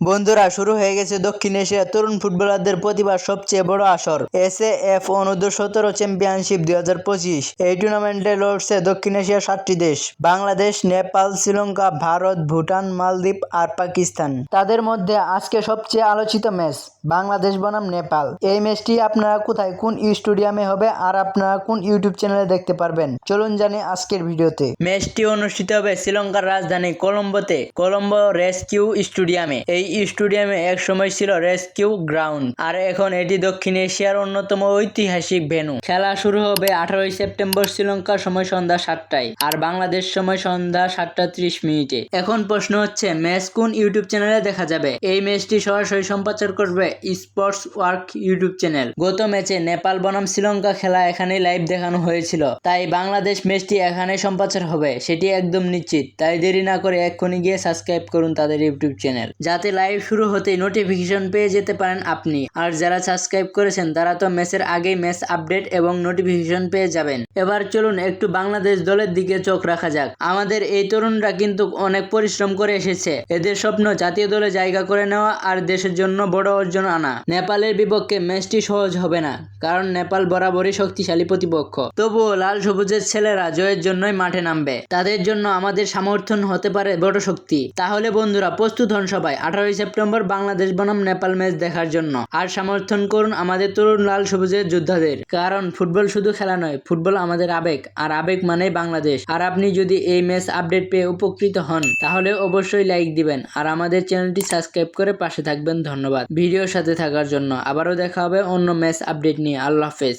বন্ধুরা, শুরু হয়ে গেছে দক্ষিণ এশিয়ার তরুণ ফুটবলারদের প্রতিভার সবচেয়ে বড় আসর এস এফ অনূর্ধ্ব সতেরো চ্যাম্পিয়নশিপ দুই হাজার পঁচিশ। এই টুর্নামেন্টে লড়ছে দক্ষিণ এশিয়ার সাতটি দেশ, বাংলাদেশ, নেপাল, শ্রীলঙ্কা, ভারত, ভুটান, মালদ্বীপ আর পাকিস্তান। তাদের মধ্যে আজকে সবচেয়ে আলোচিত ম্যাচ, বাংলাদেশ বনাম নেপাল। এই ম্যাচটি আপনারা কোথায়, কোন স্টেডিয়ামে হবে আর আপনারা কোন ইউটিউব চ্যানেলে দেখতে পারবেন? চলুন জানি আজকের ভিডিওতে। ম্যাচটি অনুষ্ঠিত হবে শ্রীলঙ্কার রাজধানী কলম্বোতে, কলম্বো রেস্কিউ স্টেডিয়ামে। এই স্টেডিয়ামে এক সময় ছিল রেস্কিউ গ্রাউন্ড। আর এখন এটি দক্ষিণ এশিয়ার অন্যতম ঐতিহাসিক ভেন্যু। খেলা শুরু হবে আঠারোই সেপ্টেম্বর শ্রীলঙ্কার সময় সন্ধ্যা সাতটায়। আর বাংলাদেশ সময় সন্ধ্যা সাতটা ত্রিশ মিনিটে। এখন প্রশ্ন হচ্ছে, ম্যাচ কোন ইউটিউব চ্যানেলে দেখা যাবে? এই ম্যাচটি সরাসরি সম্প্রচার করবে স্পোর্টস ওয়ার্ক ইউটিউব চ্যানেল। গত ম্যাচে নেপাল বনাম শ্রীলঙ্কা খেলা এখানে লাইভ দেখানো হয়েছিল। তাই বাংলাদেশ ম্যাচটি এখানে সম্প্রচার হবে, সেটি একদম নিশ্চিত। তাই দেরি না করে এক্ষুনি গিয়ে সাবস্ক্রাইব করুন তাদের ইউটিউব চ্যানেল। যাতে লাইভ শুরু হতেই নোটিফিকেশন পেয়ে যেতে পারেন আপনি। আর যারা সাবস্ক্রাইব করেছেন, তারা তো ম্যাচের আগেই ম্যাচ আপডেট এবং নোটিফিকেশন পেয়ে যাবেন। এবার চলুন একটু বাংলাদেশ দলের দিকে চোখ রাখা যাক। আমাদের এই তরুণরা কিন্তু অনেক পরিশ্রম করে এসেছে। এদের স্বপ্ন জাতীয় দলে জায়গা করে নেওয়া আর দেশের জন্য বড় অর্জন আনা। নেপালের বিপক্ষে ম্যাচটি সহজ হবে না, কারণ নেপাল বরাবরই শক্তিশালী প্রতিপক্ষ। তবুও লাল সবুজের ছেলেরা জয়ের জন্যই মাঠে নামবে। তাদের জন্য আমাদের সমর্থন হতে পারে বড় শক্তি। তাহলে বন্ধুরা, প্রস্তুত হন সবাই। আঠারোই সেপ্টেম্বর বাংলাদেশ বনাম নেপাল ম্যাচ দেখার জন্য। আর সমর্থন করুন আমাদের তরুণ লাল সবুজের যোদ্ধাদের। কারণ ফুটবল শুধু খেলা নয়, ফুটবল আমাদের আবেগ। আর আবেগ মানেই বাংলাদেশ। আর আপনি যদি এই ম্যাচ আপডেট পেয়ে উপকৃত হন, তাহলে অবশ্যই লাইক দিবেন। আর আমাদের চ্যানেলটি সাবস্ক্রাইব করে পাশে থাকবেন। ধন্যবাদ। ভিডিওর সাথে থাকার জন্য আবারও দেখা হবে অন্য ম্যাচ আপডেট নিয়ে। আল্লাহ হাফেজ।